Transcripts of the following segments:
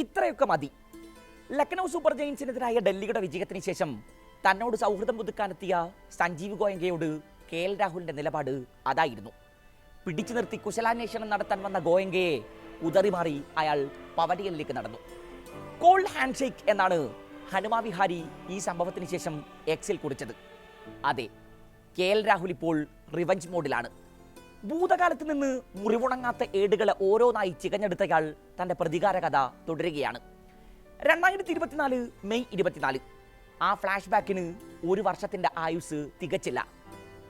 ഇത്രയൊക്കെ മതി. ലക്നൗ സൂപ്പർ ജയിൻസിനെതിരായ ഡൽഹിയുടെ വിജയത്തിന് ശേഷം തന്നോട് സൗഹൃദം പുതുക്കാനെത്തിയ സഞ്ജീവ് ഗോയങ്കയോട് കെ എൽ രാഹുലിന്റെ നിലപാട് അതായിരുന്നു. പിടിച്ചു നിർത്തി കുശലാന്വേഷണം നടത്താൻ വന്ന ഗോയങ്കയെ ഉതറിമാറി അയാൾ പവലിയനിലേക്ക് നടന്നു. കോൾഡ് ഹാൻഡ് ഷേക്ക് എന്നാണ് ഹനുമാ വിഹാരി ഈ സംഭവത്തിന് ശേഷം എക്സിൽ കുറിച്ചത്. അതെ കെ എൽ രാഹുൽ ഇപ്പോൾ റിവഞ്ച് മോഡിലാണ്. ഭൂതകാലത്ത് നിന്ന് മുറിവുണങ്ങാത്ത ഏടുകളെ ഓരോന്നായി ചികഞ്ഞെടുത്തയാൾ തന്റെ പ്രതികാര കഥ തുടരുകയാണ്. രണ്ടായിരത്തി ഇരുപത്തിനാല് മെയ് ഇരുപത്തിനാല്. ആ ഫ്ലാഷ് ബാക്കിന് ഒരു വർഷത്തിന്റെ ആയുസ് തികച്ചില്ല.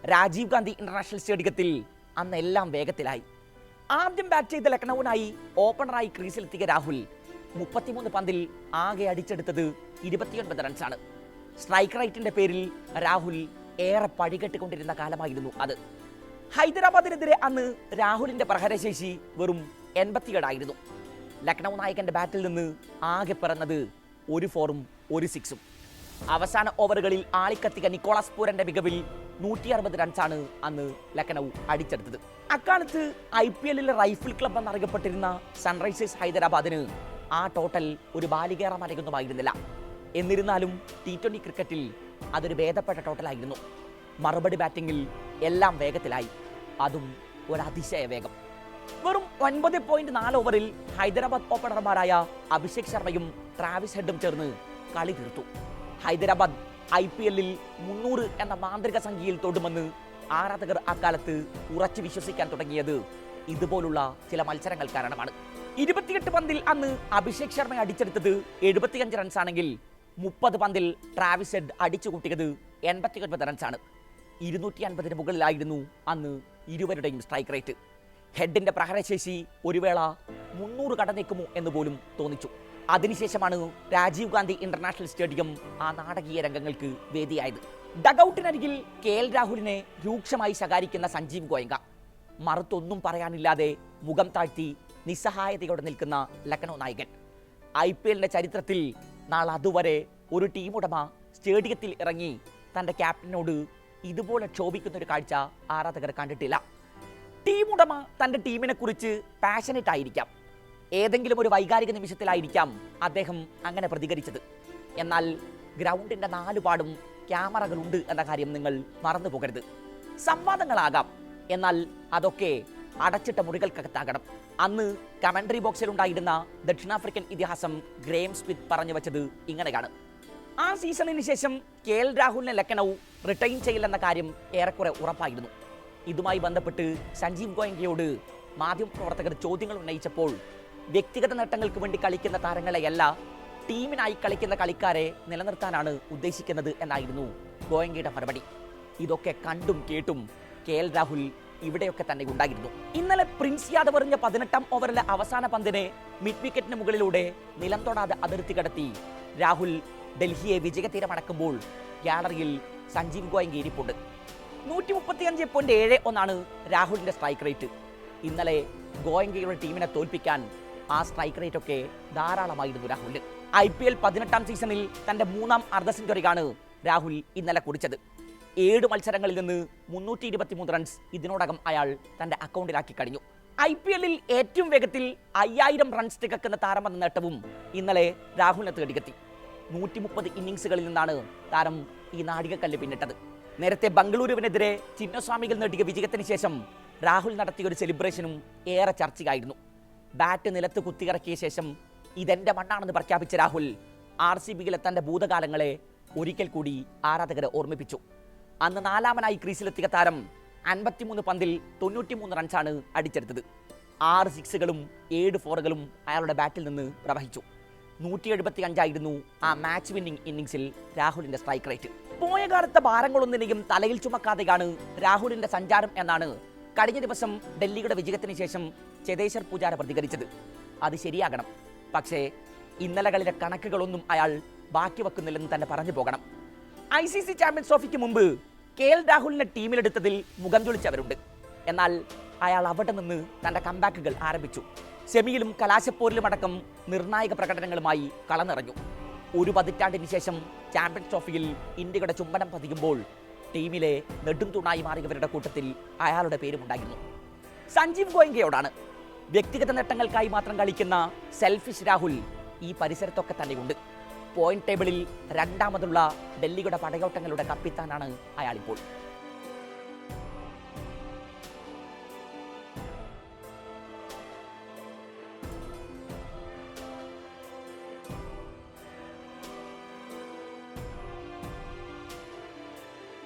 രാജീവ് ഗാന്ധി ഇന്റർനാഷണൽ സ്റ്റേഡിയത്തിൽ അന്ന് എല്ലാം വേഗത്തിലായി. ആദ്യം ബാറ്റ് ചെയ്ത ലക്നൌവിനായി ഓപ്പണറായി ക്രീസിലെത്തിയ രാഹുൽ മുപ്പത്തിമൂന്ന് പന്തിൽ ആകെ അടിച്ചെടുത്തത് ഇരുപത്തിയൊൻപത് റൺസാണ്. സ്ട്രൈക്ക് റൈറ്റിന്റെ പേരിൽ രാഹുൽ ഏറെ പഴികെട്ടിക്കൊണ്ടിരുന്ന കാലമായിരുന്നു അത്. ഹൈദരാബാദിനെതിരെ അന്ന് രാഹുലിന്റെ പ്രഹരശേഷി വെറും എൺപത്തിയേഴായിരുന്നു. ലക്നൗ നായകന്റെ ബാറ്റിൽ നിന്ന് ആകെ പിറന്നത് ഒരു ഫോറും ഒരു സിക്സും അവസാന ഓവറുകളിൽ ആളിക്കത്തിക നിക്കോളാസ് പൂരന്റെ മികവിൽ നൂറ്റി അറുപത് റൺസാണ് അന്ന് ലക്നൗ അടിച്ചെടുത്തത്. അക്കാലത്ത് ഐ പി എല്ലിലെ റൈഫിൾ ക്ലബ് എന്നറിയപ്പെട്ടിരുന്ന സൺറൈസേഴ്സ് ഹൈദരാബാദിന് ആ ടോട്ടൽ ഒരു ബാലികേറ മരയൊന്നുമായിരുന്നില്ല എന്നിരുന്നാലും ടി ട്വന്റി ക്രിക്കറ്റിൽ അതൊരു ഭേദപ്പെട്ട ടോട്ടലായിരുന്നു മറുപടി ബാറ്റിംഗിൽ എല്ലാം വേഗത്തിലായി. അതും ഒരതിശയ വേഗം വെറും ഒൻപത് പോയിന്റ് നാല് ഓവറിൽ ഹൈദരാബാദ് ഓപ്പണർമാരായ അഭിഷേക് ശർമ്മയും ട്രാവിസ് ഹെഡും ചേർന്ന് കളി തീർത്തു. ഹൈദരാബാദ് ഐ പി എല്ലിൽ മുന്നൂറ് എന്ന മാന്ത്രിക സംഖ്യയിൽ തൊടുമെന്ന് ആരാധകർ അക്കാലത്ത് ഉറച്ചു വിശ്വസിക്കാൻ തുടങ്ങിയത് ഇതുപോലുള്ള ചില മത്സരങ്ങൾ കാരണമാണ്. ഇരുപത്തിയെട്ട് പന്തിൽ അന്ന് അഭിഷേക് ശർമ്മ അടിച്ചെടുത്തത് എഴുപത്തിയഞ്ച് റൺസ് ആണെങ്കിൽ മുപ്പത് പന്തിൽ ട്രാവിസ് ഹെഡ് അടിച്ചു കൂട്ടിയത് എൺപത്തി ഒൻപത് റൺസാണ് ഇരുന്നൂറ്റി അൻപതിന് മുകളിലായിരുന്നു അന്ന് ഇരുവരുടെയും സ്ട്രൈക്ക് റേറ്റ് ഹെഡിന്റെ പ്രഹരശേഷി ഒരു വേള മുന്നൂറ് കടന്നേക്കുമോ എന്ന് പോലും തോന്നിച്ചു. അതിനുശേഷമാണ് രാജീവ് ഗാന്ധി ഇന്റർനാഷണൽ സ്റ്റേഡിയം ആ നാടകീയ രംഗങ്ങൾക്ക് വേദിയായത്. ഡഗൌട്ടിനരികിൽ കെ എൽ രാഹുലിനെ രൂക്ഷമായി ശകാരിക്കുന്ന സഞ്ജീവ് ഗോയങ്ക. മറുത്തൊന്നും പറയാനില്ലാതെ മുഖം താഴ്ത്തി നിസ്സഹായതയോടെ നിൽക്കുന്ന ലക്നൗ നായകൻ. ഐ പി എല്ലിന്റെ ചരിത്രത്തിൽ നാളെ അതുവരെ ഒരു ടീമുടമ സ്റ്റേഡിയത്തിൽ ഇറങ്ങി തന്റെ ക്യാപ്റ്റനോട് ഇതുപോലെ ക്ഷോഭിക്കുന്ന ഒരു കാഴ്ച ആരാധകർ കണ്ടിട്ടില്ല. ടീം ഉടമ തന്റെ ടീമിനെ കുറിച്ച് പാഷനറ്റ് ആയിരിക്കാം. ഏതെങ്കിലും ഒരു വൈകാരിക നിമിഷത്തിലായിരിക്കാം അദ്ദേഹം അങ്ങനെ പ്രതികരിച്ചത്. എന്നാൽ ഗ്രൗണ്ടിന്റെ നാലുപാടും ക്യാമറകളുണ്ട് എന്ന കാര്യം നിങ്ങൾ മറന്നു പോകരുത്. സംവാദങ്ങളാകാം. എന്നാൽ അതൊക്കെ അടച്ചിട്ട മുറികൾക്കകത്താകണം. അന്ന് കമൻട്രി ബോക്സിലുണ്ടായിരുന്ന ദക്ഷിണാഫ്രിക്കൻ ഇതിഹാസം ഗ്രേം സ്മിത്ത് പറഞ്ഞു വെച്ചത് ഇങ്ങനെയാണ്. ആ സീസണിന് ശേഷം കെ എൽ രാഹുലിനെ ലക്നൗ റിട്ടൈൻ ചെയ്യില്ലെന്ന കാര്യം ഏറെക്കുറെ ഉറപ്പായിരുന്നു. ഇതുമായി ബന്ധപ്പെട്ട് സഞ്ജീവ് ഗോയങ്കയോട് മാധ്യമപ്രവർത്തകർ ചോദ്യങ്ങൾ ഉന്നയിച്ചപ്പോൾ വ്യക്തിഗത നേട്ടങ്ങൾക്ക് വേണ്ടി കളിക്കുന്ന താരങ്ങളെയല്ല ടീമിനായി കളിക്കുന്ന കളിക്കാരെ നിലനിർത്താനാണ് ഉദ്ദേശിക്കുന്നത് എന്നായിരുന്നു ഗോയങ്കയുടെ മറുപടി. ഇതൊക്കെ കണ്ടും കേട്ടും കെ എൽ രാഹുൽ ഇവിടെയൊക്കെ തന്നെ ഉണ്ടായിരുന്നു. ഇന്നലെ പ്രിൻസ് യാദവ് എറിഞ്ഞ പതിനെട്ടാം ഓവറിലെ അവസാന പന്തിനെ മിഡ് വിക്കറ്റിന് മുകളിലൂടെ നിലം തൊടാതെ അതിർത്തി കടത്തി രാഹുൽ ഡൽഹിയെ വിജയതീരമടക്കുമ്പോൾ ഗ്യാലറിയിൽ സഞ്ജീവ് ഗോയങ്കി ഇരിപ്പുണ്ട് നൂറ്റി മുപ്പത്തിയഞ്ച് പോയിന്റ് ഏഴ് ഒന്നാണ് രാഹുലിന്റെ സ്ട്രൈക്ക് റേറ്റ് ഇന്നലെ ഗോയങ്കയുടെ ടീമിനെ തോൽപ്പിക്കാൻ ആ സ്ട്രൈക്ക് റേറ്റ് ഒക്കെ ധാരാളമായിരുന്നു രാഹുലിന്. ഐ പി എൽ പതിനെട്ടാം സീസണിൽ തന്റെ മൂന്നാം അർദ്ധ സെഞ്ചുറിയാണ് രാഹുൽ ഇന്നലെ കുറിച്ചത് ഏഴ് മത്സരങ്ങളിൽ നിന്ന് മുന്നൂറ്റി ഇരുപത്തിമൂന്ന് റൺസ് ഇതിനോടകം അയാൾ തന്റെ അക്കൗണ്ടിലാക്കി കഴിഞ്ഞു. ഐ പി എല്ലിൽ ഏറ്റവും വേഗത്തിൽ അയ്യായിരം റൺസ് തികക്കുന്ന താരമെന്ന നേട്ടവും ഇന്നലെ രാഹുലിനെ തേടിയെത്തി നൂറ്റി മുപ്പത് ഇന്നിങ്സുകളിൽ നിന്നാണ് താരം ഈ നാടികക്കല്ല് പിന്നിട്ടത്. നേരത്തെ ബംഗളൂരുവിനെതിരെ ചിന്നസ്വാമികൾ നേടിയ വിജയത്തിന് ശേഷം രാഹുൽ നടത്തിയ ഒരു സെലിബ്രേഷനും ഏറെ ചർച്ചയായിരുന്നു. ബാറ്റ് നിലത്ത് കുത്തിയിറക്കിയ ശേഷം ഇതെന്റെ മണ്ണാണെന്ന് പ്രഖ്യാപിച്ച രാഹുൽ ആർ സി ബിയിലെ തന്റെ ഭൂതകാലങ്ങളെ ഒരിക്കൽ കൂടി ആരാധകരെ ഓർമ്മിപ്പിച്ചു. അന്ന് നാലാമനായി ക്രീസിലെത്തിയ താരം അൻപത്തിമൂന്ന് പന്തിൽ തൊണ്ണൂറ്റിമൂന്ന് റൺസാണ് അടിച്ചെടുത്തത്. ആറ് സിക്സുകളും ഏഴ് ഫോറുകളും അയാളുടെ ബാറ്റിൽ നിന്ന് പ്രവഹിച്ചു. നൂറ്റി എഴുപത്തി അഞ്ചായിരുന്നു ആ മാച്ച് വിന്നിംഗ് ഇന്നിംഗ്സിൽ രാഹുലിന്റെ സ്ട്രൈക്ക് റേറ്റ് പോയ കാലത്തെ ഭാരങ്ങളൊന്നിനെയും തലയിൽ ചുമക്കാതെയാണ് രാഹുലിന്റെ സഞ്ചാരം എന്നാണ് കഴിഞ്ഞ ദിവസം ഡൽഹിയുടെ വിജയത്തിന് ശേഷം ചേതേശ്വർ പൂജാര പ്രതികരിച്ചത്. അത് ശരിയാകണം. പക്ഷേ ഇന്നലകളിലെ കണക്കുകളൊന്നും അയാൾ ബാക്കി വെക്കുന്നില്ലെന്ന് തന്നെ പറഞ്ഞു പോകണം. ഐ സി സി ചാമ്പ്യൻസ് ട്രോഫിക്ക് മുമ്പ് കെ എൽ രാഹുലിനെ ടീമിലെടുത്തതിൽ മുഖം ചൊളിച്ചവരുണ്ട്. എന്നാൽ അയാൾ അവിടെ നിന്ന് തന്റെ കമ്പാക്കുകൾ ആരംഭിച്ചു. സെമിയിലും കലാശപ്പോരിലും അടക്കം നിർണായക പ്രകടനങ്ങളുമായി കളനിറഞ്ഞു ഒരു പതിറ്റാണ്ടിന് ശേഷം ചാമ്പ്യൻസ് ട്രോഫിയിൽ ഇന്ത്യയുടെ ചുംബനം പതിക്കുമ്പോൾ ടീമിലെ നെടും തൂണായി മാറിയവരുടെ കൂട്ടത്തിൽ അയാളുടെ പേരുമുണ്ടായിരുന്നു സഞ്ജീവ് ഗോയങ്കയോടാണ്. വ്യക്തിഗത നേട്ടങ്ങൾക്കായി മാത്രം കളിക്കുന്ന സെൽഫിഷ് രാഹുൽ ഈ പരിസരത്തൊക്കെ തന്നെയുണ്ട്. പോയിന്റ് ടേബിളിൽ രണ്ടാമതുള്ള ഡൽഹിയുടെ പടയോട്ടങ്ങളുടെ കപ്പിത്താനാണ് അയാളിപ്പോൾ.